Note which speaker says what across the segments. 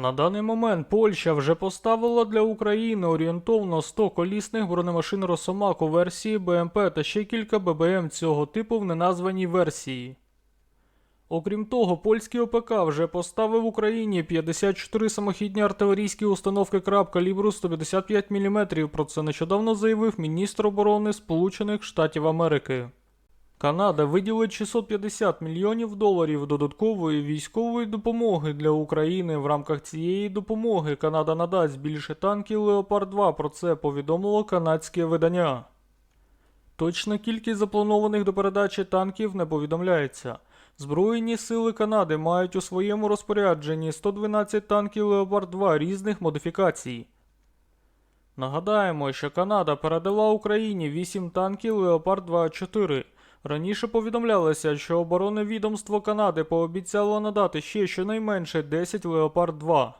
Speaker 1: На даний момент Польща вже поставила для України орієнтовно 100 колісних бронемашин Росомак у версії БМП та ще кілька ББМ цього типу в неназваній версії. Окрім того, польський ОПК вже поставив Україні 54 самохідні артилерійські установки краб калібру 155 мм. Про це нещодавно заявив міністр оборони Сполучених Штатів Америки. Канада виділить 650 мільйонів доларів додаткової військової допомоги для України. В рамках цієї допомоги Канада надасть більше танків Леопард 2. Про це повідомило канадське видання. Точна кількість запланованих до передачі танків не повідомляється. Збройні сили Канади мають у своєму розпорядженні 112 танків Леопард 2 різних модифікацій. Нагадаємо, що Канада передала Україні 8 танків Леопард 2 4 Раніше повідомлялося, що оборонне відомство Канади пообіцяло надати ще щонайменше 10 Леопард 2.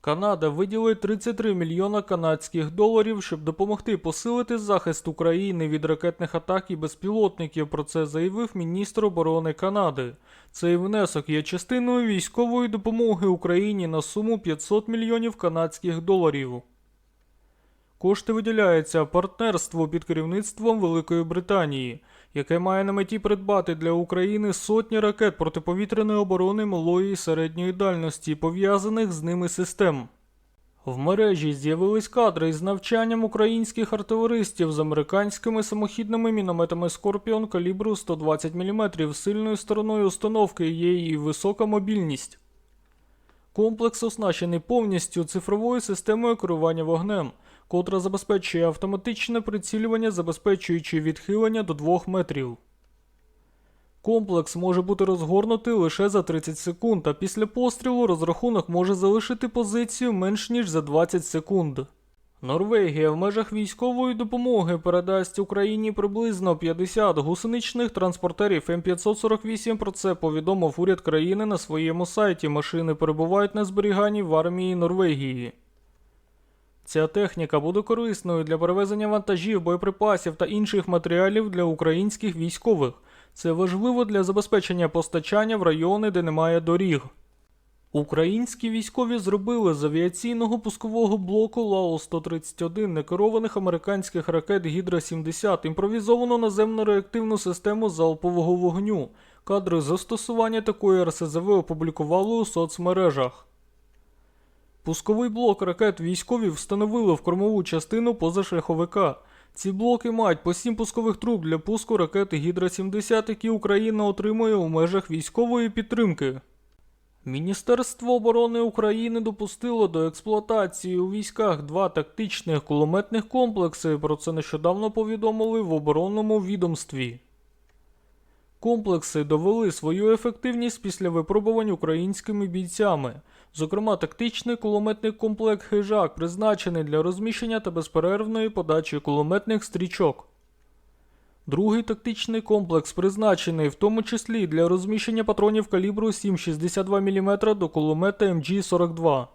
Speaker 1: Канада виділить 33 мільйона канадських доларів, щоб допомогти посилити захист України від ракетних атак і безпілотників. Про це заявив міністр оборони Канади. Цей внесок є частиною військової допомоги Україні на суму 500 мільйонів канадських доларів. Кошти виділяються партнерству під керівництвом Великої Британії, яке має на меті придбати для України сотні ракет протиповітряної оборони малої і середньої дальності, пов'язаних з ними систем. В мережі з'явились кадри із навчанням українських артилеристів з американськими самохідними мінометами Скорпіон калібру 120 мм. Сильною стороною установки є її висока мобільність. Комплекс оснащений повністю цифровою системою керування вогнем, котра забезпечує автоматичне прицілювання, забезпечуючи відхилення до 2 метрів. Комплекс може бути розгорнутий лише за 30 секунд, а після пострілу розрахунок може залишити позицію менш ніж за 20 секунд. Норвегія в межах військової допомоги передасть Україні приблизно 50 гусеничних транспортерів М548. Про це повідомив уряд країни на своєму сайті. Машини перебувають на зберіганні в армії Норвегії. Ця техніка буде корисною для перевезення вантажів, боєприпасів та інших матеріалів для українських військових. Це важливо для забезпечення постачання в райони, де немає доріг. Українські військові зробили з авіаційного пускового блоку Лао-131 некерованих американських ракет Гідра-70 імпровізовану наземно реактивну систему залпового вогню. Кадри застосування такої РСЗВ опублікували у соцмережах. Пусковий блок ракет військові встановили в кормову частину позашляховика. Ці блоки мають по 7 пускових труб для пуску ракети Гідра-70, які Україна отримує у межах військової підтримки. Міністерство оборони України допустило до експлуатації у військах два тактичних кулеметних комплекси. Про це нещодавно повідомили в оборонному відомстві. Комплекси довели свою ефективність після випробувань українськими бійцями. Зокрема, тактичний кулеметний комплект хижак призначений для розміщення та безперервної подачі кулеметних стрічок. Другий тактичний комплекс призначений в тому числі для розміщення патронів калібру 7,62 мм до кулемета МГ-42.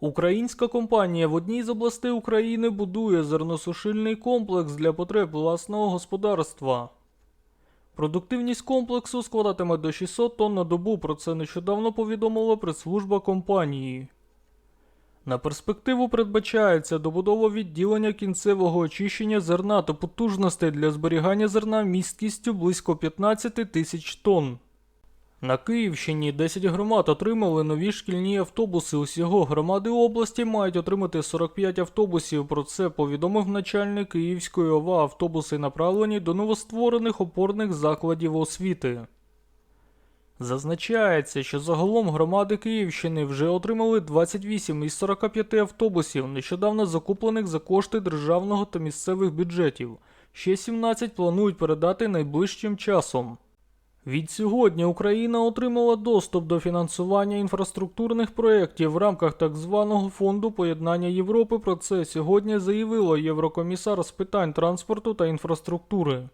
Speaker 1: Українська компанія в одній з областей України будує зерносушильний комплекс для потреб власного господарства. Продуктивність комплексу складатиме до 600 тонн на добу, про це нещодавно повідомила прес-служба компанії. На перспективу передбачається добудова відділення кінцевого очищення зерна та потужностей для зберігання зерна місткістю близько 15 тисяч тонн. На Київщині 10 громад отримали нові шкільні автобуси. Усього громади області мають отримати 45 автобусів. Про це повідомив начальник Київської ОВА. Автобуси направлені до новостворених опорних закладів освіти. Зазначається, що загалом громади Київщини вже отримали 28 із 45 автобусів, нещодавно закуплених за кошти державного та місцевих бюджетів. Ще 17 планують передати найближчим часом. Відсьогодні Україна отримала доступ до фінансування інфраструктурних проєктів в рамках так званого фонду поєднання Європи. Про це сьогодні заявило Єврокомісар з питань транспорту та інфраструктури.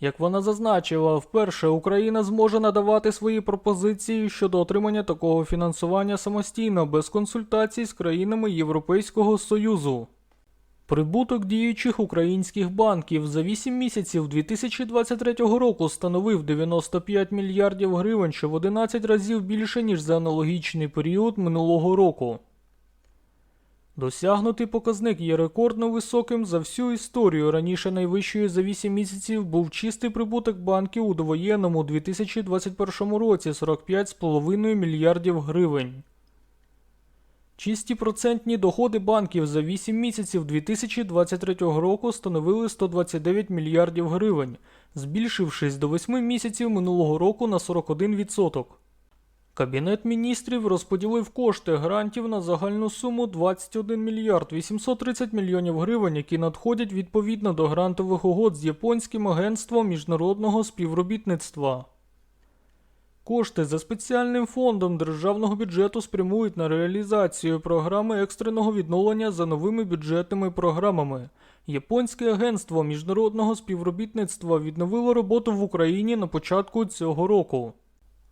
Speaker 1: Як вона зазначила, вперше Україна зможе надавати свої пропозиції щодо отримання такого фінансування самостійно без консультацій з країнами Європейського Союзу. Прибуток діючих українських банків за 8 місяців 2023 року становив 95 мільярдів гривень, що в 11 разів більше, ніж за аналогічний період минулого року. Досягнутий показник є рекордно високим за всю історію. Раніше найвищою за 8 місяців був чистий прибуток банків у довоєнному 2021 році 45,5 мільярдів гривень. Чисті процентні доходи банків за 8 місяців 2023 року становили 129 мільярдів гривень, збільшившись до 8 місяців минулого року на 41%. Кабінет міністрів розподілив кошти грантів на загальну суму 21 мільярд 830 мільйонів гривень, які надходять відповідно до грантових угод з Японським агентством міжнародного співробітництва. Кошти за спеціальним фондом державного бюджету спрямують на реалізацію програми екстреного відновлення за новими бюджетними програмами. Японське агентство міжнародного співробітництва відновило роботу в Україні на початку цього року.